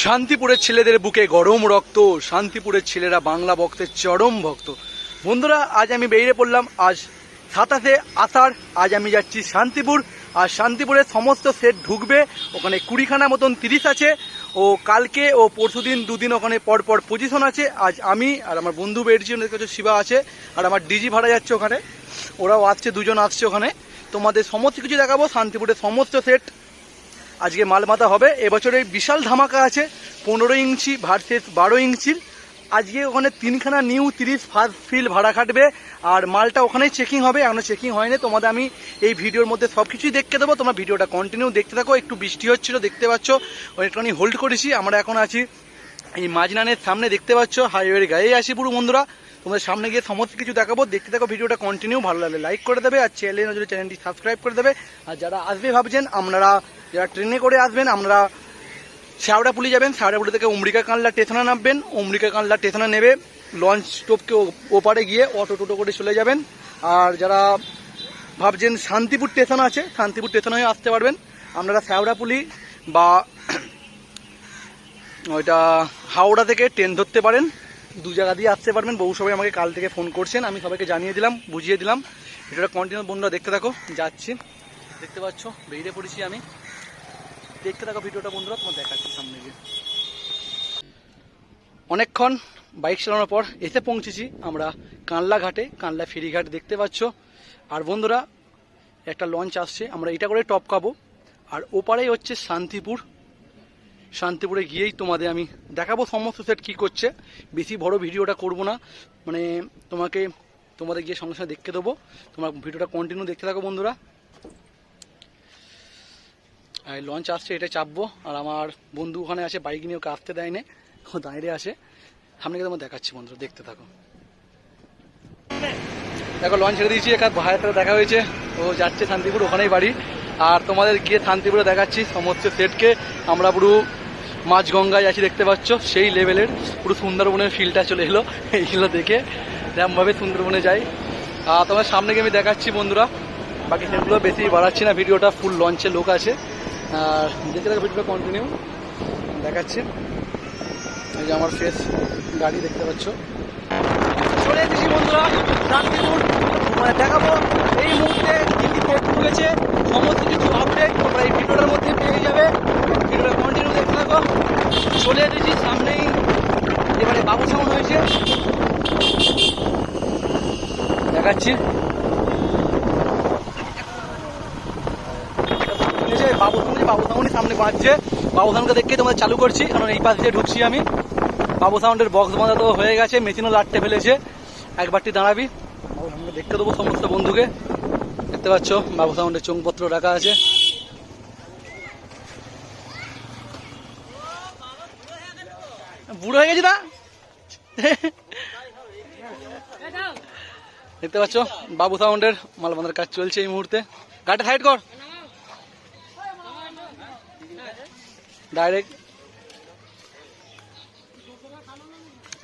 শান্তিপুরের ছেলেদের বুকে গরম রক্ত, শান্তিপুরের ছেলেরা বাংলা ভক্তের চরম ভক্ত। বন্ধুরা, আজ আমি বেরিয়ে পড়লাম, আজ সাতাশে আষাঢ়, আজ আমি যাচ্ছি শান্তিপুর, আর শান্তিপুরের সমস্ত সেট ঢুকবে, ওখানে কুড়িখানা মতন তিরিশ আছে, ও কালকে ও পরশুদিন দুদিন ওখানে পর পর পজিশন আছে। আজ আমি আর আমার বন্ধু বেরিয়েছি, ওদের কাছে শিবা আছে, আর আমার ডিজি ভাড়া যাচ্ছে ওখানে। ওরাও আসছে, দুজন আসছে ওখানে। তোমাদের সমস্ত কিছু দেখাবো, শান্তিপুরের সমস্ত সেট আজকে মালমাতা হবে। এবছরে বিশাল ধামাকা আছে, পনেরো ইঞ্চি ভার্সেস বারো ইঞ্চির। আজকে ওখানে তিনখানা নিউ তিরিশ ফার্স্ট ফিল ভাড়া খাটবে। আর মালটা ওখানেই চেকিং হবে, এখনও চেকিং হয়নি। তোমাদের আমি এই ভিডিওর মধ্যে সব কিছুই দেখতে দেবো। তোমরা ভিডিওটা কন্টিনিউ দেখতে থাকো। একটু বৃষ্টি হচ্ছিল, দেখতে পাচ্ছ। একটুখানি হোল্ড করেছি। আমরা এখন আছি এই মাঝনানের সামনে, দেখতে পাচ্ছ হাইওয়ের গায়ে আসি পুরো বন্ধুরা। তোমাদের সামনে গিয়ে সমস্ত কিছু দেখাবো। দেখতে থাকো ভিডিওটা কন্টিনিউ ভালো লাগলে লাইক করে দেবে। আর চ্যানেল চ্যানেলটি সাবস্ক্রাইব করে দেবে। আর যারা আসবে ভাবছেন, আপনারা যারা ট্রেনে করে আসবেন, আমরা শ্যাওড়াপুলি যাবেন শ্যাওড়াপুলি থেকে উমরিকা কানলা স্টেশনে নামবেন উমরিকা কানলা স্টেশনে নেবে, লঞ্চ স্টোপকে ওপারে গিয়ে অটো টোটো করে চলে যাবেন। আর যারা ভাবছেন শান্তিপুর স্টেশন আছে, শান্তিপুর স্টেশনে হয়ে আসতে পারবেন। আপনারা শ্যাওড়াপুলি বা ওইটা হাওড়া থেকে ট্রেন ধরতে পারেন। দু জায়গা দিয়ে আসতে পারবেন। বহু সবাই আমাকে কাল থেকে ফোন করছেন, আমি সবাইকে জানিয়ে দিলাম, বুঝিয়ে দিলাম। এটা কন্টিনিউ বন্ধুরা দেখতে থাকো, যাচ্ছি। দেখতে পাচ্ছ, বেরিয়ে পড়েছি আমি। দেখতে থাকো ভিডিওটা, বন্ধুরা তোমার দেখাচ্ছি সামনে গিয়ে। অনেকক্ষণ বাইক চালানোর পর এসে পৌঁছেছি আমরা কানলা ঘাটে কানলা ফেরিঘাট দেখতে পাচ্ছ। আর বন্ধুরা, একটা লঞ্চ আসছে, আমরা এটা করে টপ খাব। আর ওপারেই হচ্ছে শান্তিপুর। শান্তিপুরে গিয়েই তোমাদের আমি দেখাবো সমস্ত সেট কী করছে। বেশি বড় ভিডিওটা করব না মানে তোমাকে, তোমাদের গিয়ে সঙ্গে সঙ্গে দেখতে দেবো। তোমার ভিডিওটা কন্টিনিউ দেখতে থাকো বন্ধুরা। লঞ্চ আসছে, এটা চাপবো। আর আমার বন্ধু ওখানে আছে বাইক নিয়ে ওকে আসতে দেয় না ও দাঁড়িয়ে সামনে গিয়ে তোমার দেখাচ্ছি বন্ধুরা, দেখতে থাকো। দেখো লঞ্চ ছেড়ে দিয়েছি এক ভাইয়ের দেখা হয়েছে। ও যাচ্ছে শান্তিপুর, ওখানেই বাড়ি। আর তোমাদের গিয়ে শান্তিপুরে দেখাচ্ছি, সমস্ত সেটকে আমরা পুরো মাঝগঙ্গায় আছি, দেখতে পাচ্ছ। সেই লেভেলের পুরো সুন্দরবনের ফিলটা চলে এলো এইগুলো দেখে। যেমনভাবে সুন্দরবনে যাই। আর তোমার সামনে গিয়ে আমি দেখাচ্ছি বন্ধুরা। বাকি সেগুলো বেশি বাড়াচ্ছি না, ভিডিওটা ফুল লঞ্চে লোক আছে। আর দেখে দেখো ভিডিওটা কন্টিনিউ দেখাচ্ছি। এই যে আমার ফেস গাড়ি দেখতে পাচ্ছ। চলে এসেছি বন্ধুরা শান্তিপুর দেখাবো, এই মুহূর্তে দিল্লি কি খুলেছে সমস্ত কিছু আপডেট তোমরা এই ভিডিওটার মধ্যে পেয়ে যাবে ভিডিওটা কন্টিনিউ দেখতে থাকো চলে এসেছি সামনেই এবারে বাবু সাউন্ড হয়েছে দেখাচ্ছি এই যে বাবু সাউন্ড বাবু সাউন্ডই সামনে বাজছে। বাবু সাউন্ডকে দেখে তোমাদের চালু করছি। কারণ এই পাশ দিয়ে ঢুকছি আমি। বাবু সাউন্ডের বক্স বাঁধা তো হয়ে গেছে। মেশিনও লাটতে ফেলেছে। একবারটি দাঁড়াবি। বাবু সাউন্ডকে দেখতে দেবো সমস্ত বন্ধুকে। দেখতে পাচ্ছ, বাবু সাউন্ডের চোংপত্র রাখা আছে। বুড়ো হয়ে গেছি না? দেখতে পাচ্ছ, বাবু সাউন্ডের মাল কাজ চলছে এই মুহূর্তে। গাড়িটা সাইড কর। ডাইরেক্ট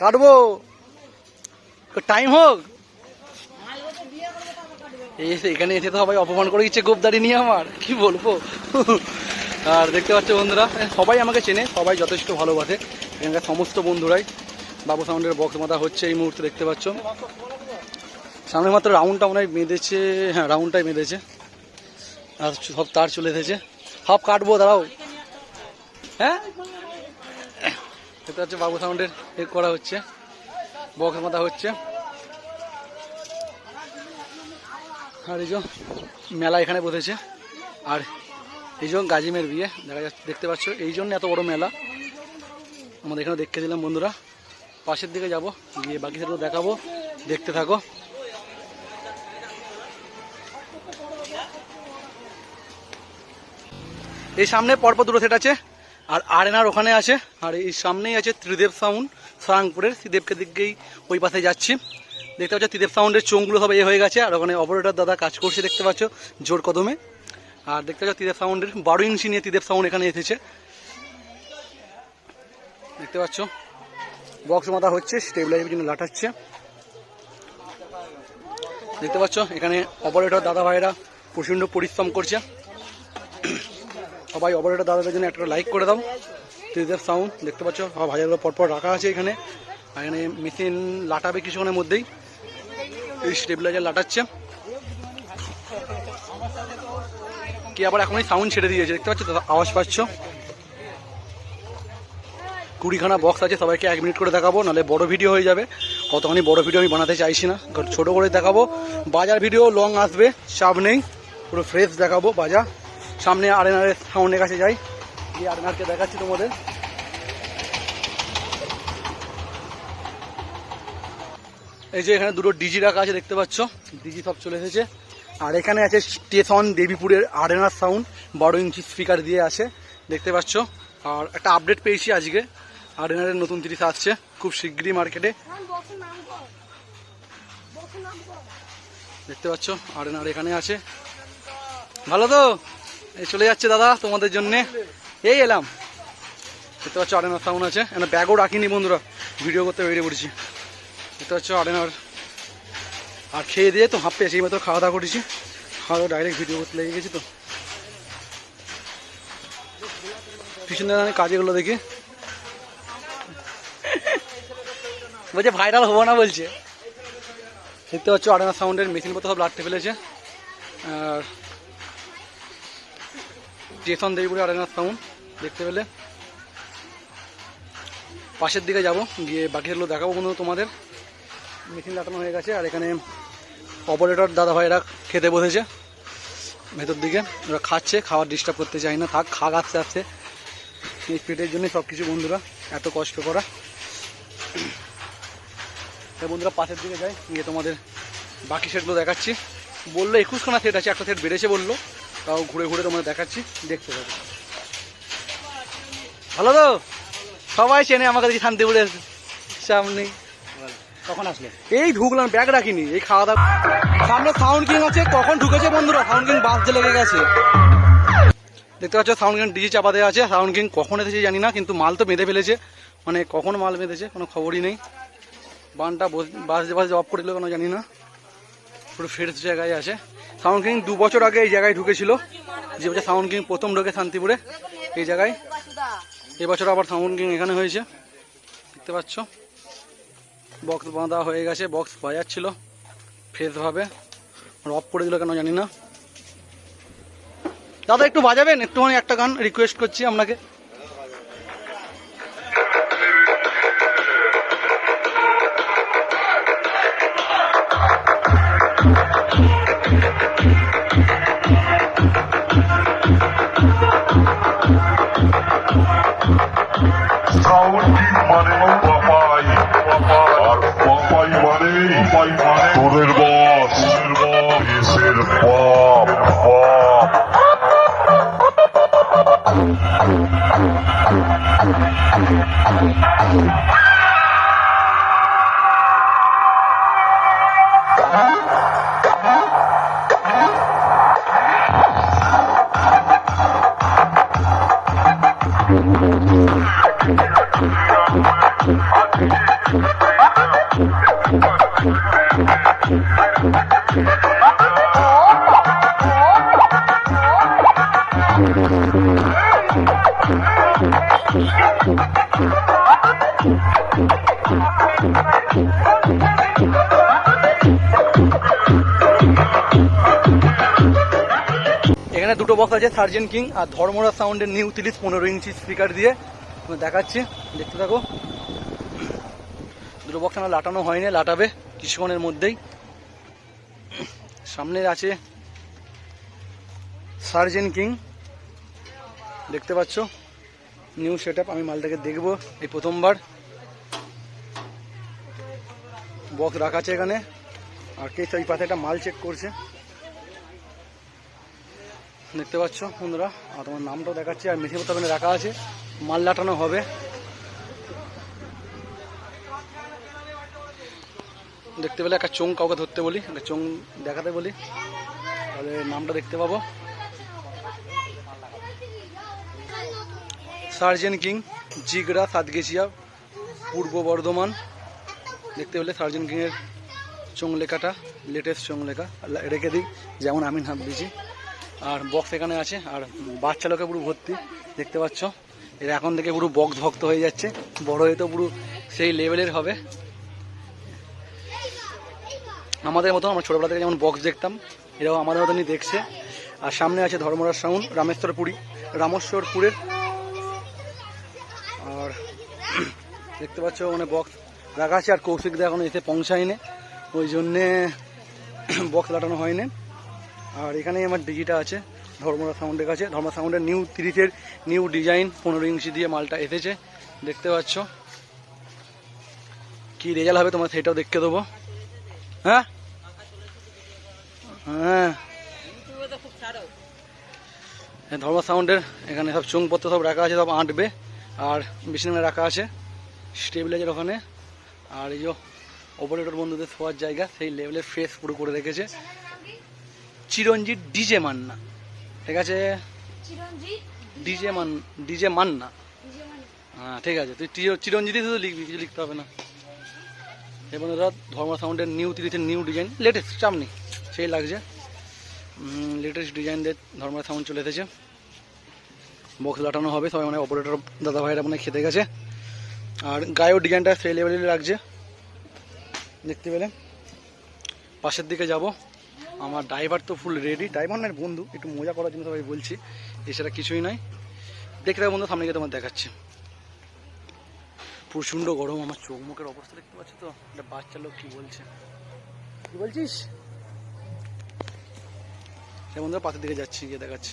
কাটবো। টাইম হোক। এই এখানে এসে তো সবাই অপমান করে দিচ্ছে গোপদারি নিয়ে আমার। কি বলব? আর দেখতে পাচ্ছ বন্ধুরা, সবাই আমাকে চেনে, সবাই যথেষ্ট ভালোবাসে। এখানকার সমস্ত বন্ধুরাই। বাবু সাউন্ডের বক্স মাথা হচ্ছে এই মুহূর্তে দেখতে পাচ্ছ। সামনে মাত্র রাউন্ডটা মনে হয় বেঁধেছে। হ্যাঁ রাউন্ডটাই বেঁধেছে। আর সব তার চলে এসেছে। সব কাটবো, দাঁড়াও। হ্যাঁ? এটা হচ্ছে বাবু সাউন্ডের এ করা হচ্ছে। বক্স মাথা হচ্ছে। আর এই মেলা এখানে বসেছে। আর এই জন্য গাজিমের বিয়ে, দেখা যাচ্ছে, দেখতে পাচ্ছ? এই জন্য এত বড় মেলা। আমাদের এখানে দেখতে দিলাম বন্ধুরা। পাশের দিকে যাব, গিয়ে বাকি সেগুলো দেখাবো। দেখতে থাকো। এই সামনে পরপর দুটো সেট আছে। আর আরেনার ওখানে আছে, আর এই সামনেই আছে ত্রিদেব সাউন্ড সারাংপুরের, ত্রিদেবকে দিকেই ওই পাশে যাচ্ছি। দেখতে পাচ্ছ ত্রিদেব সাউন্ডের চোঙগুলো সব এ হয়ে গেছে, আর ওখানে অপারেটর দাদা কাজ করছে দেখতে পাচ্ছ জোর কদমে। আর দেখতে পাচ্ছ ত্রিদেব সাউন্ডের বারো ইঞ্চি নিয়ে ত্রিদেব সাউন্ড এখানে এসেছে। দেখতে পাচ্ছ বক্স মাথা হচ্ছে স্টেবিলাইজের জন্য লাটাচ্ছে দেখতে পাচ্ছ, এখানে অপারেটর দাদা ভাইরা প্রচণ্ড পরিশ্রম করছে। সবাই অপারেটর দাদাদের জন্য একটা লাইক করে দাও। ত্রিদেব সাউন্ড দেখতে পাচ্ছ? সব ভাজাগুলো পরপর রাখা আছে এখানে। আর এখানে মেশিন লাটাবে কিছুক্ষণের মধ্যেই। এই স্টেবিলাইজার লাটাচ্ছে। কি আবার এখনই সাউন্ড ছেড়ে দিয়েছে, দেখতে পাচ্ছ? আওয়াজ পাচ্ছ? কুড়িখানা বক্স আছে, সবাইকে এক মিনিট করে দেখাবো, নাহলে বড় ভিডিও হয়ে যাবে। কতখানি বড় ভিডিও আমি বানাতে চাইছি না। ছোট করে দেখাবো। বাজার ভিডিও লং আসবে, চাপ নেই। পুরো ফ্রেশ দেখাবো বাজার। সামনে আরেনারের সাউন্ডের কাছে যাই। গিয়ে আরেনারকে দেখাচ্ছি তোমাদের। এই যে এখানে দুটো ডিজি রাখা আছে দেখতে পাচ্ছ? ডিজি সব চলে এসেছে। আর এখানে আছে স্টেশন দেবীপুরের আরেনার সাউন্ড বারো ইঞ্চি স্পিকার দিয়ে আছে দেখতে পাচ্ছ? আর একটা আপডেট পেয়েছি আজকে আরেনারের নতুন তিরিশ আসছে খুব শিগগিরই মার্কেটে। দেখতে পাচ্ছ? আরেনার এখানে আছে। ভালো তো? চলে যাচ্ছে দাদা তোমাদের জন্যে। এই এলাম। দেখতে পাচ্ছ আরেনার সাউন্ড আছে। এখানে ব্যাগও রাখিনি বন্ধুরা। ভিডিও করতে বেরিয়ে পড়েছি। দেখতে পাচ্ছ আরেনার আর খেয়ে দিয়ে তো হাঁপ পেয়েছি এই মাত্র খাওয়া দাওয়া করেছি। দাওয়া ডাইরেক্ট ভিডিও করতে লেগে গেছি তো। পিছনে কাজেগুলো দেখি। বলছে ভাইরাল হব না বলছে। দেখতে পাচ্ছ আরেনা সাউন্ডের মেশিন পত্র সব লাটতে ফেলেছে। আর স্টেশন দেবীপুরে আরেনা সাউন্ড দেখতে পেলে। পাশের দিকে যাব, গিয়ে বাকি বাকিগুলো দেখাবো কোনো তোমাদের। মেশিন লাটানো হয়ে গেছে, আর এখানে অপারেটর দাদা ভাইরা খেতে বসেছে। ভেতর দিকে, ওরা খাচ্ছে খাওয়ার ডিস্টার্ব করতে চাই না, থাক, খাক আস্তে আস্তে। এই পেটের জন্য সব কিছু বন্ধুরা, এত কষ্ট করা। বন্ধুরা পাশের দিকে যাই, গিয়ে তোমাদের বাকি সেটগুলো দেখাচ্ছি। বলল একুশখানা সেট আছে, একটা সেট বেড়েছে বলল। তাও ঘুরে ঘুরে তোমাদের দেখাচ্ছি দেখতে পাবে ভালো তো? সবাই চেনে আমাকে দেখি শান্তিপুরের সামনে। কখন আসলে? এই ঢুকলাম ব্যাগ রাখিনি। এই খাওয়া দাওয়া সামনে সাউন্ড কিং আছে কখন ঢুকেছে বন্ধুরা? সাউন্ড কিং বাস লেগে গেছে। দেখতে পাচ্ছ সাউন্ড কিং ডিজি চাপা দেওয়া আছে। সাউন্ড কিং কখন এসেছে জানি না কিন্তু মাল তো বেঁধে ফেলেছে। মানে কখন মাল বেঁধেছে কোনো খবরই নেই। বানটা বস- বাস বাস অফ করে দিল কেন জানি না। পুরো ফ্রেশ জায়গায় আছে সাউন্ড কিং দু বছর আগে এই জায়গায় ঢুকেছিল। যে বছর সাউন্ড কিং প্রথম ঢোকে শান্তিপুরে, এই জায়গায়। এবছর আবার সাউন্ড কিং এখানে হয়েছে। দেখতে পাচ্ছ? বক্স বাঁধা হয়ে গেছে বক্স বাজাচ্ছিল। ফ্রেশভাবে অফ করে দিল কেন জানি না। দাদা, একটু বাজাবেন? একটুখানি একটা গান রিকোয়েস্ট করছি আপনাকে। মানে পাপাই আর পাপাই মানে পাপাই মানে তোদের বস দেশের বাপ সার্জেন কিং আর ধর্মরা সাউন্ডের নিউ তিরিশ পনেরো ইঞ্চি স্পিকার দিয়ে দেখাচ্ছি। দেখতে থাকো। দুটো বক্স আমার লাটানো হয়নি, লাটাবে কিছুক্ষণের মধ্যেই। সামনে আছে সার্জেন কিং। দেখতে পাচ্ছ? নিউ সেট আমি মালটাকে দেখব এই প্রথমবার। বক্স রাখা আছে এখানে। আর কে এই পাশে একটা মাল চেক করছে। দেখতে পাচ্ছ বন্ধুরা, আর তোমার নামটাও দেখাচ্ছি, আর মেশিন মতো ওখানে রাখা আছে, মাল লাটানো হবে। দেখতে পেলে একটা চোং কাউকে ধরতে বলি, একটা চোং দেখাতে বলি, তাহলে নামটা দেখতে পাবো। সার্জেন কিং, জিগড়া সাতগেছিয়া পূর্ব বর্ধমান। দেখতে পেলে সার্জেন কিংয়ের চোং লেখাটা লেটেস্ট চোং লেখা রেখে দিই, যেমন আমি নাম দিয়েছি। আর বক্স এখানে আছে, আর বাচ্চা লোকে পুরো ভর্তি, দেখতে পাচ্ছ? এরা এখন থেকে পুরো বক্স ভক্ত হয়ে যাচ্ছে। বড় হয়ে তো পুরো সেই লেভেলের হবে। আমাদের মতো আমরা ছোটোবেলা থেকে যেমন বক্স দেখতাম, এরাও আমাদের মতনই দেখছে। আর সামনে আছে ধর্মরাজ সাউন্ড, রামেশ্বরপুরী, রামেশ্বরপুরের। আর দেখতে পাচ্ছ মানে বক্স রাখা আছে, আর কৌশিক দা এখনও এসে পৌঁছায়নি। ওই জন্যে বক্স লাটানো হয়নি। আর এখানেই আমার ডিজিটা আছে ধর্মরা সাউন্ডের কাছে। ধর্মরা সাউন্ডের নিউ তিরিশের নিউ ডিজাইন পনেরো ইঞ্চি দিয়ে মালটা এসেছে দেখতে পাচ্ছ। কি রেজাল্ট হবে তোমার সেটাও দেখতে দেবো। হ্যাঁ? হ্যাঁ। হ্যাঁ, ধর্ম সাউন্ডের এখানে সব চুংপত্র সব রাখা আছে সব আঁটবে। আর মেশিনে রাখা আছে স্টেবিলাইজার ওখানে। আর এই যে অপারেটর বন্ধুদের শোয়ার জায়গা সেই লেভেলের ফ্রেশ পুরো করে রেখেছে। চিরঞ্জিত ডিজে মান্না। ঠিক আছে? ডিজে মান ডিজে মান্না। হ্যাঁ ঠিক আছে। তুই চিরঞ্জিতই শুধু লিখবি কিছু লিখতে হবে না। এবং ধর ধর্ম সাউন্ডের নিউ তিরিশের নিউ ডিজাইন লেটেস্ট চামনি সেই লাগছে। লেটেস্ট ডিজাইন দিয়ে ধর্ম সাউন্ড চলে এসেছে। বক্স লাটানো হবে সবাই মানে অপারেটর দাদা ভাইরা মানে খেতে গেছে। আর গায়েও ডিজাইনটা সেই লেভেলের লাগছে। দেখতে পেলে? পাশের দিকে যাব। আমার ড্রাইভার তো ফুল রেডি ড্রাইভার না বন্ধু। একটু মজা করার জন্য সবাই বলছি এছাড়া কিছুই নয়। দেখতে বন্ধু, সামনে গিয়ে তোমার দেখাচ্ছি। প্রচণ্ড গরম, আমার চোখ মুখের অবস্থা দেখতে পাচ্ছ তো? একটা বাচ্চা লোক কি বলছে? কি বলছিস? সে বন্ধুরা পাশের দিকে যাচ্ছি, গিয়ে দেখাচ্ছি।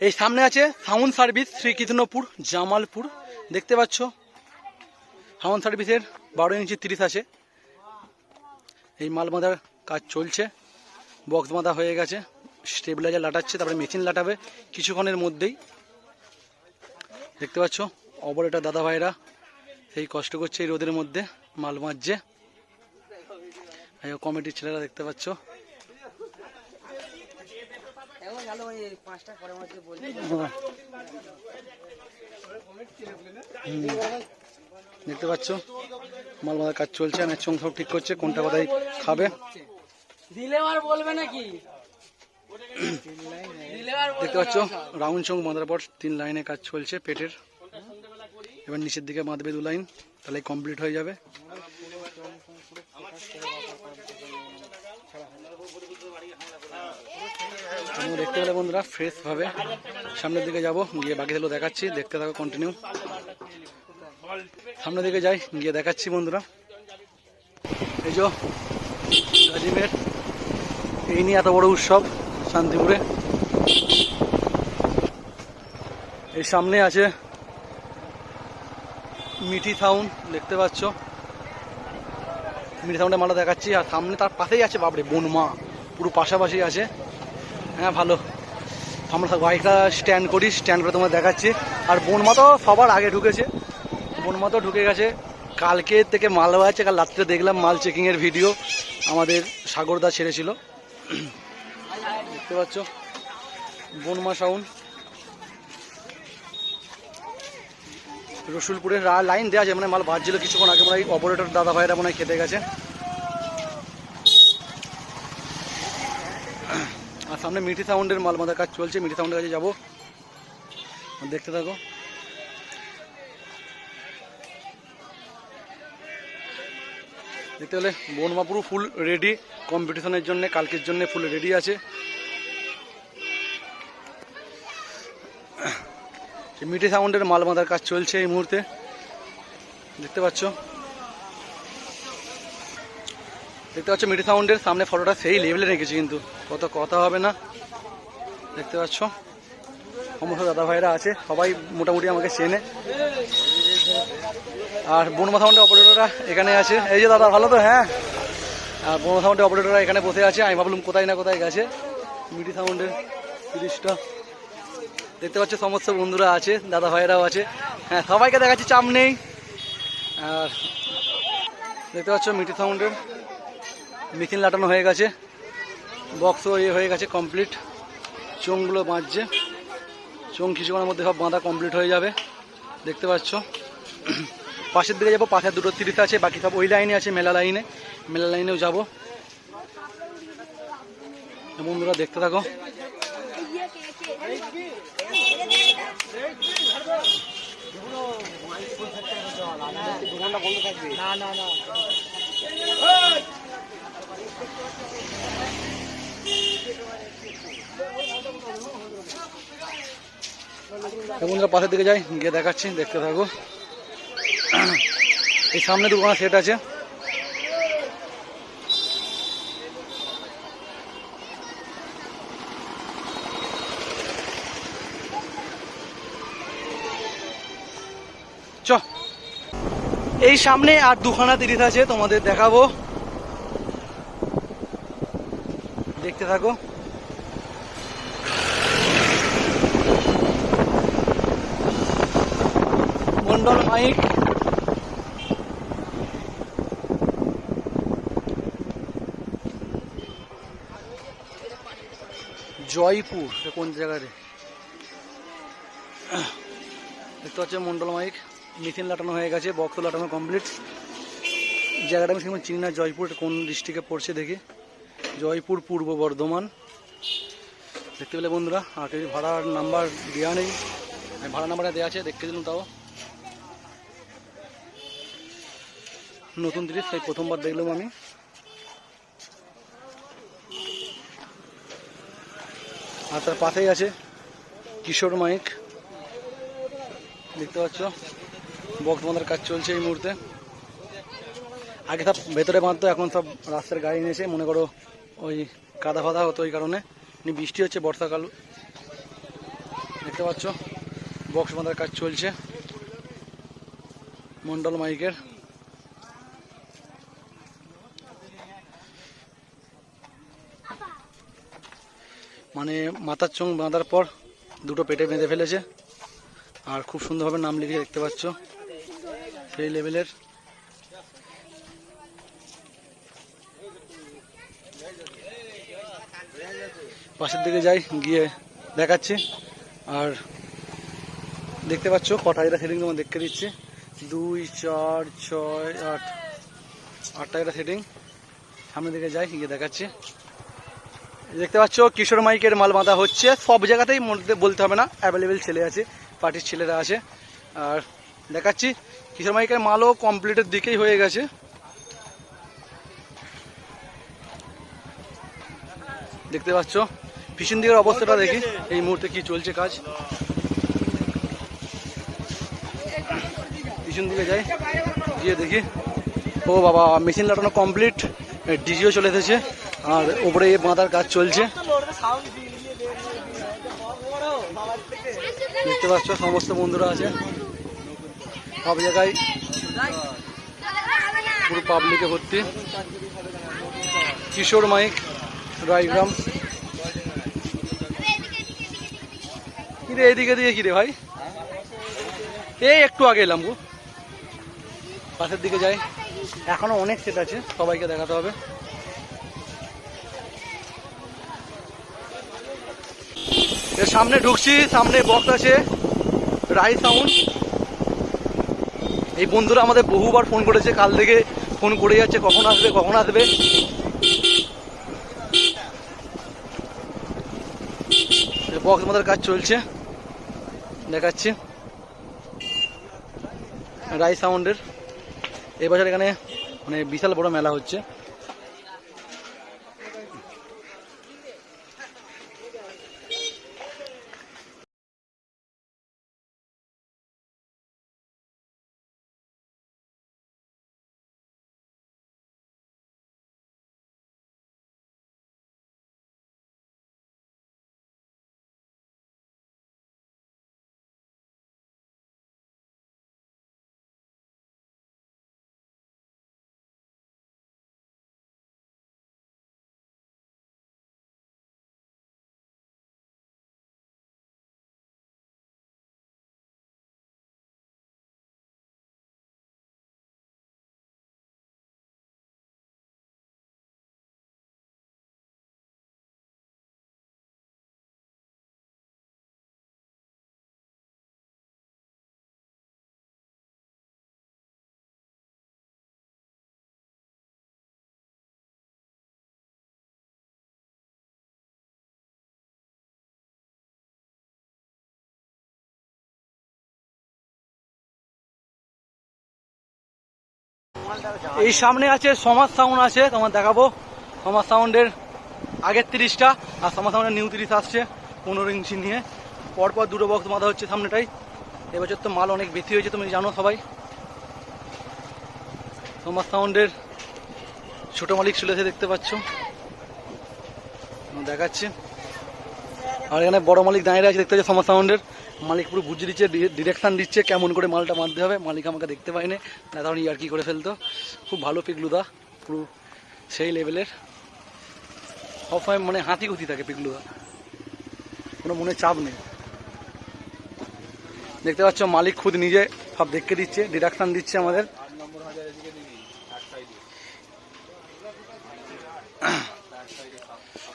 এই সামনে আছে সাউন্ড সার্ভিস, শ্রীকৃষ্ণপুর, জামালপুর। দেখতে পাচ্ছ? সাউন্ড সার্ভিসের বারো ইঞ্চি তিরিশ আছে। এই মাল বাঁধার কাজ চলছে। বক্স বাঁধা হয়ে গেছে। স্টেবিলাইজার লাটাচ্ছে, তারপরে মেশিন লাটাবে কিছুক্ষণের মধ্যেই। দেখতে পাচ্ছ অপারেটর দাদা ভাইরা সেই কষ্ট করছে এই রোদের মধ্যে, মাল এই কমিটির ছেলেরা দেখতে পাচ্ছ। দেখতে পাচ্ছ, মাল মাথার কাজ চলছে আমি চোখ সব ঠিক করছে, কোনটা কোথায় খাবে। দিলে আর বলবে নাকি? দেখতে পাচ্ছ? রাউন্ড চোখ বাঁধার পর তিন লাইনে কাজ চলছে পেটের। এবার নিচের দিকে বাঁধবে দু লাইন তাহলে কমপ্লিট হয়ে যাবে। দেখতে পেলে বন্ধুরা ফ্রেশ ভাবে। সামনের দিকে যাব গিয়ে বাকি থাকলেও দেখাচ্ছি। দেখতে থাকো কন্টিনিউ সামনের দিকে যাই গিয়ে দেখাচ্ছি বন্ধুরা। এই যে গাজিমের এই নিয়ে এত বড় উৎসব শান্তিপুরে। এই সামনে আছে মিঠি সাউন্ড দেখতে পাচ্ছ। মিঠি সাউন্ডের মালা দেখাচ্ছি, আর সামনে তার পাশেই আছে বাবরে বনমা। পুরো পাশাপাশি আছে। হ্যাঁ ভালো। আমরা বাইকটা স্ট্যান্ড করি স্ট্যান্ড করে তোমার দেখাচ্ছি। আর বনমা তো সবার আগে ঢুকেছে। বনমা তো ঢুকে গেছে। কালকে থেকে মাল আছে কাল রাত্রে দেখলাম মাল চেকিংয়ের ভিডিও আমাদের সাগরদা ছেড়েছিল। দেখতে পাচ্ছ? বনমা সাউন্ড রসুলপুরের লাইন দেওয়া আছে মানে মাল বাজছিল কিছুক্ষণ আগে, মনে হয় অপারেটর দাদা ভাইরা মনে খেতে গেছে। আর সামনে মিঠি সাউন্ডের মাল বাঁধার কাজ চলছে, মিঠি সাউন্ডের কাছে যাব। দেখতে থাকো। দেখতে হলে বনমা পুরো ফুল রেডি কম্পিটিশনের জন্য, কালকের জন্য ফুল রেডি আছে। মিঠি সাউন্ডের মাল বাঁধার কাজ চলছে এই মুহূর্তে। দেখতে পাচ্ছ? দেখতে পাচ্ছ, মিঠি সাউন্ডের সামনে ফটোটা সেই লেভেলে রেখেছি কিন্তু। কত কথা হবে না। দেখতে পাচ্ছ? সমস্ত দাদা ভাইরা আছে, সবাই মোটামুটি আমাকে চেনে। আর বনমা সাউন্ডের অপারেটররা এখানে আছে। এই যে দাদা, ভালো তো? হ্যাঁ। আর বনমা সাউন্ডের অপারেটররা এখানে বসে আছে। আমি ভাবলাম কোথায় না কোথায় গেছে। মিঠি সাউন্ডের তিরিশটা। দেখতে পাচ্ছ, সমস্ত বন্ধুরা আছে, দাদা ভাইরাও আছে। হ্যাঁ সবাইকে দেখাচ্ছি, চাপ নেই। আর দেখতে পাচ্ছ মিটি সাউন্ডের মেশিন লাটানো হয়ে গেছে। বক্সও ইয়ে হয়ে গেছে কমপ্লিট চোঙগুলো বাঁধছে। চোঙ কিছুক্ষণের মধ্যে সব বাঁধা কমপ্লিট হয়ে যাবে। দেখতে পাচ্ছ। পাশের দিকে যাব পাশের দুটো তিরিশ আছে, বাকি সব ওই লাইনে আছে, মেলা লাইনে। মেলা লাইনেও যাব। বন্ধুরা, দেখতে থাকো। বন্ধুরা, পাশের দিকে যাই, গিয়ে দেখাচ্ছি, দেখতে থাকো। এই সামনে দুখানা সেট আছে। চ। এই সামনে আর দুখানা তিরিশ আছে, তোমাদের দেখাবো। দেখতে থাকো। মাইক জয়পুর কোন জায়গায় দেখতে পাচ্ছি মন্ডল মাইক। মেশিন লাটানো হয়ে গেছে, বক্স লাটানো কমপ্লিট জায়গাটা আমি সেরকম চিনি না, জয়পুর কোন ডিস্ট্রিক্টে পড়ছে দেখি। জয়পুর পূর্ব বর্ধমান। দেখতে পেলে বন্ধুরা, আর ভাড়ার নাম্বার দেওয়া নেই। ভাড়া নাম্বারটা দেওয়া আছে, দেখতে দিলাম তাও। নতুন জিনিস সেই প্রথমবার দেখলাম আমি। আর তার পাশেই আছে কিশোর মাইক। দেখতে পাচ্ছ? বক্স বাঁধার কাজ চলছে এই মুহূর্তে। আগে সব ভেতরে বাঁধতো, এখন সব রাস্তার গাড়ি নিয়েছে মনে করো ওই কাদা ফাদা হতো ওই কারণে। বৃষ্টি হচ্ছে, বর্ষাকাল। দেখতে পাচ্ছ? বক্স বাঁধার কাজ চলছে। মন্ডল মাইকের। মানে মাথার চোখ বাঁধার পর দুটো পেটে বেঁধে ফেলেছে। আর খুব সুন্দরভাবে নাম লিখে দেখতে পাচ্ছ। সেই লেভেলের। পাশের দিকে যাই, গিয়ে দেখাচ্ছি। আর দেখতে পাচ্ছ, কটা এটা সেটিং তোমার দেখতে দিচ্ছি। দুই, চার, ছয়, আট। আটটা এটা সেটিং। সামনের দিকে যাই, গিয়ে দেখাচ্ছি। দেখতে পাচ্ছ কিশোর মাইকের মাল বাঁধা হচ্ছে। সব জায়গাতেই বলতে হবে না অ্যাভেলেবেল ছেলে আছে পার্টির ছেলেরা আছে। আর দেখাচ্ছি কিশোর মাইকের মালও কমপ্লিটের দিকেই হয়ে গেছে। দেখতে পাচ্ছ পিছন দিকের অবস্থাটা দেখি এই মুহূর্তে কি চলছে কাজ। পিছন দিকে যাই গিয়ে দেখি। ও বাবা মেশিন লাটানো কমপ্লিট ডিজিও চলে এসেছে। আর ওপরে বাঁধার কাজ চলছে। দেখতে পাচ্ছ, সমস্ত বন্ধুরা আছে। সব জায়গায় পুরো পাবলিকে ভর্তি। কিশোর মাইক, রায়গ্রাম। কিরে এদিকে দিকে কিরে ভাই? এই একটু আগে এলাম গো। পাশের দিকে যাই। এখনও অনেক সেট আছে, সবাইকে দেখাতে হবে। এর সামনে ঢুকছি, সামনে বক্স আছে। রাই সাউন্ড এই বন্ধুরা আমাদের বহুবার ফোন করেছে, কাল থেকে ফোন করে যাচ্ছে, কখন আসবে কখন আসবে। বক্স আমাদের কাজ চলছে। দেখাচ্ছি। রাই সাউন্ডের এবছর এখানে মানে বিশাল বড় মেলা হচ্ছে। এই সামনে আছে সমাজ সাউন্ড আছে, তোমার দেখাবো। সমাজ সাউন্ডের আগের তিরিশটা, আর সমাজ সাউন্ডের নিউ তিরিশ আসছে, পনেরো ইঞ্চি নিয়ে। পরপর দুটো বক্স বাঁধা হচ্ছে সামনেটাই। এবছর তো মাল অনেক বেশি হয়েছে, তুমি জানো সবাই। সমাজ সাউন্ডের ছোট মালিক চলেছে দেখতে পাচ্ছ। দেখাচ্ছে। আর এখানে বড় মালিক দাঁড়িয়ে আছে, দেখতে পাচ্ছ সমাজ সাউন্ডের। মালিক পুরো বুঝিয়ে দিচ্ছে ডিরেকশন দিচ্ছে কেমন করে মালটা মারতে হবে। মালিক আমাকে দেখতে পাইনি না তখন ইয়ার কি করে ফেলতো? খুব ভালো পিকলুদা, পুরো সেই লেভেলের। সবসময় মানে হাতি গতি থাকে পিকলুদা। কোনো মনে চাপ নেই। দেখতে পাচ্ছ, মালিক খুদ নিজে সব দেখে দিচ্ছে ডিডাকশন দিচ্ছে আমাদের।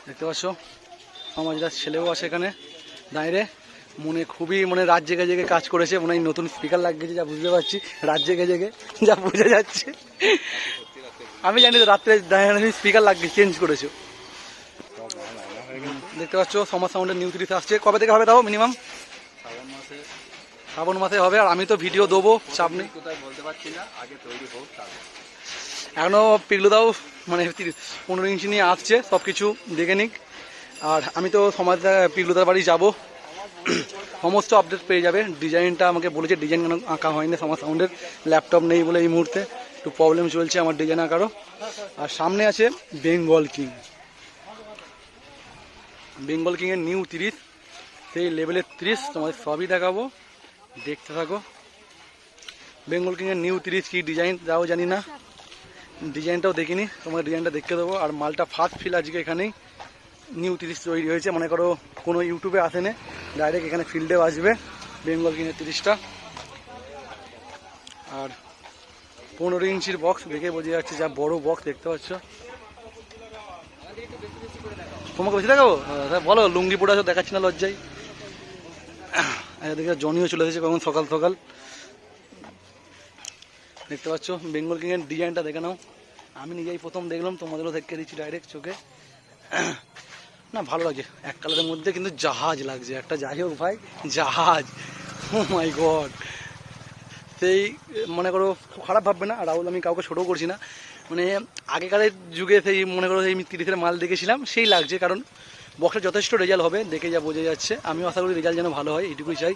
দেখতে পাচ্ছ, আমার ছেলেও আছে এখানে। দাঁড়িয়ে মনে খুবই মানে রাত জেগে জেগে কাজ করেছে, মনে হয় নতুন স্পিকার লাগিয়েছে, যা বুঝতে পারছি। রাত জেগে জেগে যা বোঝা যাচ্ছে। আমি জানি তো রাত্রে স্পিকার লাগিয়ে চেঞ্জ করেছ। দেখতে পাচ্ছ, সমাজ সাউন্ডের নিউ থ্রিতে আসছে। কবে থেকে হবে তাও মিনিমাম শ্রাবণ মাসে হবে, আর আমি তো ভিডিও দেবো চাপ নেই এখনও পিগলুদাও মানে তিরিশ- পনেরো ইঞ্চি নিয়ে আসছে সব কিছু দেখে নিক। আর আমি তো সমাজ, পিগলুদার বাড়ি যাব। সমস্ত আপডেট পেয়ে যাবে। ডিজাইনটা আমাকে বলেছে ডিজাইন কেন আঁকা হয়নি সমাজ সাউন্ডের ল্যাপটপ নেই বলে এই মুহূর্তে। একটু প্রবলেম চলছে আমার ডিজাইন আঁকারও। আর সামনে আছে বেঙ্গল কিং বেঙ্গল কিংয়ের নিউ তিরিশ, সেই লেভেলের তিরিশ, তোমাদের সবই দেখাবো। দেখতে থাকো। বেঙ্গল কিংয়ের নিউ তিরিশ কি ডিজাইন তাও জানি না। ডিজাইনটাও দেখিনি তোমার ডিজাইনটা দেখতে দেবো। আর মালটা ফার্স্ট ফিল আজকে এখানেই। নিউ তিরিশ তৈরি হয়েছে। মনে করো কোনো ইউটিউবে আসেনে। ডাইরেক্ট এখানে ফিল্ডেও আসবে। বেঙ্গল কিংয়ের তিরিশটা। আর পনেরো ইঞ্চির বক্স দেখে বোঝা যাচ্ছে যা বড় বক্স দেখতে পাচ্ছ। তোমাকে বেশি দেখাবো? বলো, লুঙ্গি পরে আছো, দেখাচ্ছি না লজ্জায়। এদিকে জনিও চলে এসেছে কখন, সকাল সকাল। দেখতে পাচ্ছ বেঙ্গল কিংয়ের ডিজাইনটা দেখে নাও। আমি নিজেই প্রথম দেখলাম, তোমাদেরও দেখে দিচ্ছি ডাইরেক্ট চোখে। না, ভালো লাগছে এক কালারের মধ্যে কিন্তু জাহাজ লাগছে। একটা যাই হোক ভাই, জাহাজ। ও মাই গড সেই, মনে করো খুব খারাপ ভাববে না? রাহুল, আমি কাউকে ছোটো করছি না। মানে আগেকারের যুগে সেই, মনে করো, সেই তিরিশের মাল দেখেছিলাম, সেই লাগছে। কারণ বক্সের যথেষ্ট রেজাল্ট হবে, দেখে যা বোঝা যাচ্ছে। আমিও আশা করি রেজাল্ট যেন ভালো হয় এইটুকুই চাই।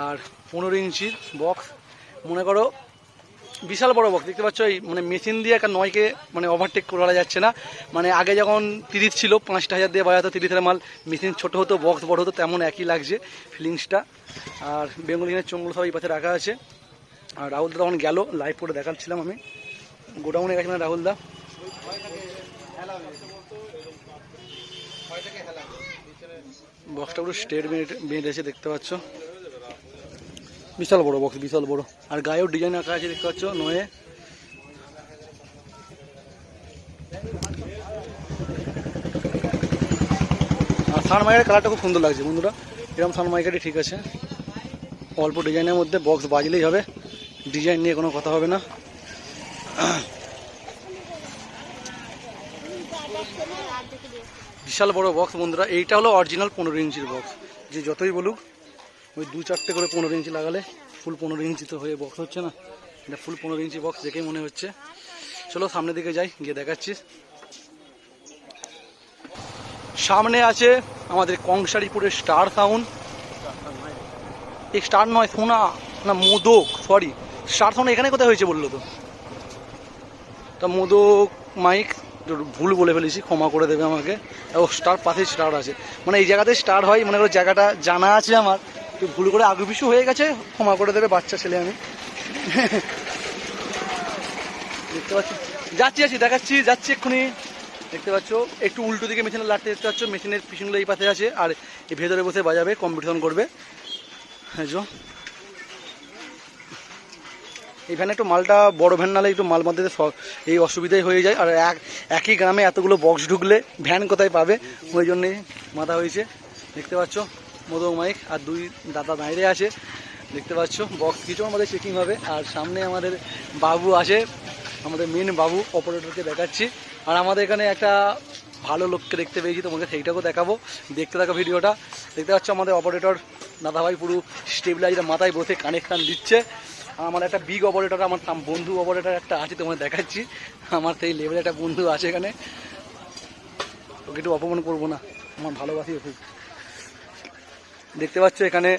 আর পনেরো ইঞ্চির বক্স মনে করো বিশাল বড় বক্স দেখতে পাচ্ছ এই মানে মেশিন দিয়ে একটা নয়কে মানে ওভারটেক করা যাচ্ছে না। মানে আগে যখন তিরিশ ছিল, পাঁচটা হাজার দিয়ে বাজাতো তিরিশের মাল মেশিন ছোট হতো বক্স বড় হতো, তেমন একই লাগছে ফিলিংসটা আর বেঙ্গলিনের চোঙগুলো সব পাশে রাখা আছে। আর রাহুল দা তখন গেল লাইভ করে দেখাচ্ছিলাম আমি। গোডাউনে গেছে না রাহুল দা। বক্সটা পুরো স্টেট বেঁধেছে দেখতে পাচ্ছ। বিশাল বড় বক্স বিশাল বড়। আর গায়েও ডিজাইন আঁকা আছে, দেখতে পাচ্ছ, নয়ে। আর সানমাইকের কালারটা খুব সুন্দর লাগছে, বন্ধুরা। এরকম সানমাইকারই ঠিক আছে। অল্প ডিজাইনের মধ্যে বক্স বাজলেই হবে। ডিজাইন নিয়ে কোনো কথা হবে না। বিশাল বড় বক্স বন্ধুরা। এইটা হলো অরিজিনাল পনেরো ইঞ্চির বক্স যে যতই বলুক ওই দু চারটে করে পনেরো ইঞ্চি লাগালে ফুল পনেরো ইঞ্চি তো হয়ে বক্স হচ্ছে না। এটা ফুল পনেরো ইঞ্চি বক্স দেখেই মনে হচ্ছে। চলো সামনের দিকে যাই, গিয়ে দেখাচ্ছি। সামনে আছে আমাদের কংসারিপুরের স্টার সাউন্ড। এই স্টার নয়, সোনা, না মোদক সরি স্টার সাউন্ড এখানে কোথায় হয়েছে বলল তো? তা মোদক, মাইক ভুল বলে ফেলেছি, ক্ষমা করে দেবে আমাকে। ও স্টার পাশেই স্টার আছে। মানে এই জায়গাতে স্টার হয়, মনে করো জায়গাটা জানা আছে আমার। একটু ভুল করে আগু পিছু হয়ে গেছে, ক্ষমা করে দেবে বাচ্চা ছেলে আমি। দেখতে পাচ্ছি? যাচ্ছি আছি দেখাচ্ছি, যাচ্ছি এক্ষুনি। দেখতে পাচ্ছ? একটু উল্টো দিকে মেশিনের লাটতে দেখতে পাচ্ছ, মেশিনের পিছনগুলো এই পাশে আছে, আর এই ভেতরে বসে বাজাবে কম্পিটিশন করবে। হ্যাঁ এই ভ্যানে একটু মালটা, বড় ভ্যান নালে একটু মাল মধ্যে এই অসুবিধাই হয়ে যায়, আর এক একই গ্রামে এতগুলো বক্স ঢুকলে ভ্যান কোথায় পাবে? ওই জন্যে মাথা হয়েছে। দেখতে পাচ্ছ? মধু মাইক আর দুই দাদা দাঁড়িয়ে আছে। দেখতে পাচ্ছ বক্স কিছু আমাদের চেকিং হবে। আর সামনে আমাদের বাবু আছে। আমাদের মেন বাবু অপারেটরকে দেখাচ্ছি। আর আমাদের এখানে একটা ভালো লোককে দেখতে পেয়েছি, তোমাকে সেইটাকেও দেখাবো। দেখতে থাকো ভিডিওটা। দেখতে পাচ্ছ আমাদের অপারেটর দাদাভাই পুরো স্টেবিলাইজার মাথায় বসে কানেকশান দিচ্ছে। আর আমার একটা বিগ অপারেটর আমার বন্ধু অপারেটর একটা আছে, তোমাকে দেখাচ্ছি। আমার সেই লেভেলে একটা বন্ধু আছে এখানে। ওকে একটু অপমান করব না। আমার ভালোবাসি খুব দেখতে পাচ্ছ এখানে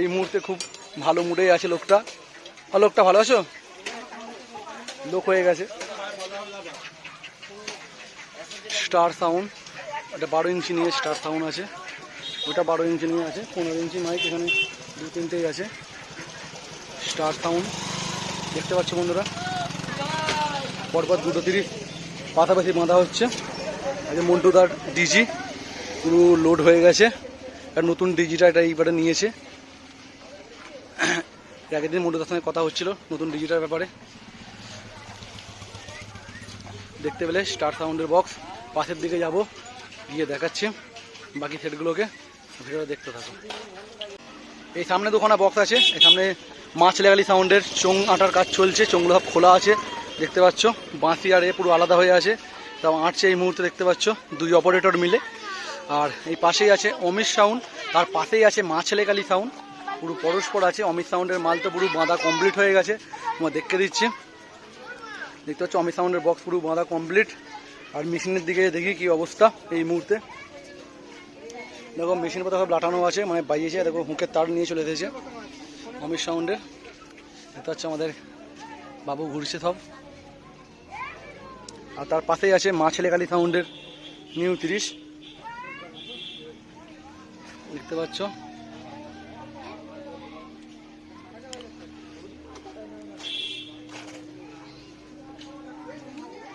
এই মুহূর্তে খুব ভালো মুডেই আছে লোকটা। আর লোকটা ভালো আছো? লোক হয়ে গেছে। Star sound. এটা বারো ইঞ্চি নিয়ে স্টার সাউন্ড আছে। ওটা বারো ইঞ্চি নিয়ে আছে। পনেরো ইঞ্চি মাইক এখানে দু তিনটেই আছে। Star sound. দেখতে পাচ্ছ বন্ধুরা? পরপর দুটো তিরিশ পাশাপাশি বাঁধা হচ্ছে। আগে মন্টুদার ডিজি। পুরো লোড হয়ে গেছে। নতুন ডিজিটা এটা এইবারে নিয়েছে। আগের দিন সঙ্গে কথা হচ্ছিল নতুন ডিজিটার ব্যাপারে। দেখতে পেলে স্টার সাউন্ডের বক্স পাশের দিকে যাব, গিয়ে দেখাচ্ছি বাকি সেটগুলোকে ভিডিওটা দেখতে থাকো। এই সামনে দুখানা বক্স আছে, এই সামনে মাছ লেগালি সাউন্ডের চোং আটার কাজ চলছে, চোংগুলো সব খোলা আছে, দেখতে পাচ্ছ, বাঁশি আর এ পুরো আলাদা হয়ে আছে, তাও আঁটছে এই মুহূর্তে দেখতে পাচ্ছ, দুই অপারেটর মিলে। আর এই পাশেই আছে অমিত সাউন্ড, তার পাশেই আছে মা লেগালি সাউন্ড। পুরো পরস্পর আছে, অমিত সাউন্ডের মাল তো পুরো বাঁধা কমপ্লিট হয়ে গেছে। তোমার দেখতে দিচ্ছি। দেখতে পাচ্ছ অমিত সাউন্ডের বক্স পুরো বাঁধা কমপ্লিট আর মেশিনের দিকে দেখি কি অবস্থা এই মুহূর্তে। দেখো, মেশিন পথে সব লাটানো আছে মানে বাইয়েছে, দেখো, হুঁকের তার নিয়ে চলে এসেছে অমিত সাউন্ডের। এটা হচ্ছে আমাদের বাবু ঘুরছে সব। আর তার পাশেই আছে মা ছেলেকালী সাউন্ডের নিউ তিরিশ। দেখতে পাচ্ছ?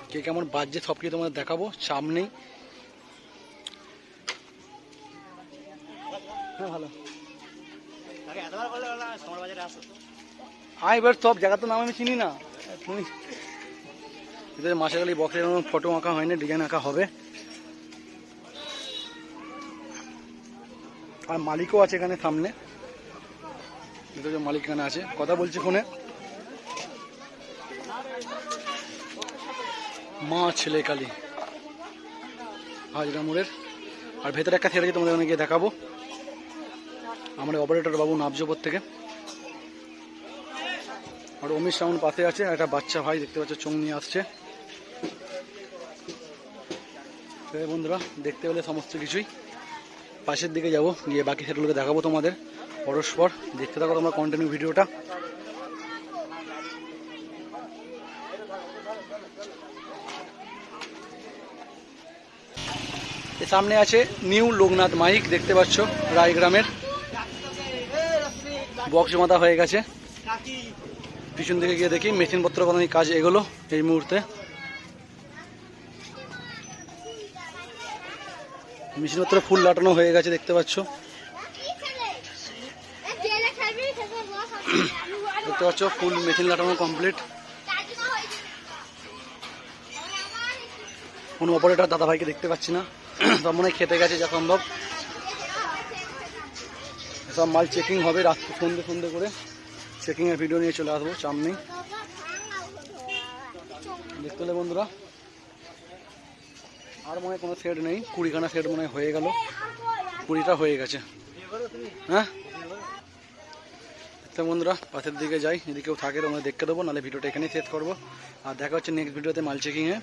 কে কেমন বাজছে সব কিছু তোমাদের দেখাবো চাপ নেই। হ্যাঁ ভালো। আয় এবার সব জায়গা তো নাম আমি চিনি না। তুমি এদের মাসাগালি বক্সের ফটো আঁকা হয়নি ডিজাইন আঁকা হবে। আর মালিকও আছে এখানে সামনে। মালিক এখানে আছে। কথা বলছি ফোনে। মা, ছেলে, কালী। হাজরা মোড়ের। আর ভেতরে একটা ছেড়ে তোমাদের অনেকে দেখাবো। আমাদের অপারেটর বাবু নাবজোপর থেকে। আর অমিত সাউন্ড পাশে আছে একটা বাচ্চা ভাই দেখতে পাচ্ছ, চোখ নিয়ে আসছে। বন্ধুরা, দেখতে পেলে সমস্ত কিছুই। পাশের দিকে যাব, গিয়ে বাকি সেগুলোকে দেখাবো তোমাদের পরস্পর। দেখতে থাকো তোমরা কন্টিনিউ ভিডিওটা। সামনে আছে নিউ লোকনাথ মাইক, দেখতে পাচ্ছ, রায়গ্রামের। বক্স মাথা হয়ে গেছে। পিছন দিকে গিয়ে দেখি, মেশিনপত্র কোনো কাজ এগোলো এই মুহূর্তে। মেশিনপত্র ফুল লাটানো হয়ে গেছে, দেখতে পাচ্ছ। দেখতে পাচ্ছ, ফুল মেশিন লাটানো কমপ্লিট। কোনো অপারেটর দাদা ভাইকে দেখতে পাচ্ছি না। সব মনে হয় খেতে গেছে, যা সম্ভব। সব মাল চেকিং হবে, রাত্রে সন্ধে সন্ধে করে। চেকিংয়ের ভিডিও নিয়ে চলে আসব চাপ নেই দেখতে বন্ধুরা। আর মনে কোনো সেট নেই। কুড়িখানা সেট মনে হয় গেল। কুড়িটা হয়ে গেছে। হ্যাঁ? বন্ধুরা, পাশের দিকে যাই যদি কেউ থাকে, তোমরা দেখতে দেবো, নাহলে ভিডিওটা এখানেই শেষ করব। আর দেখা হচ্ছে নেক্সট ভিডিওতে মাল চেকিংয়ে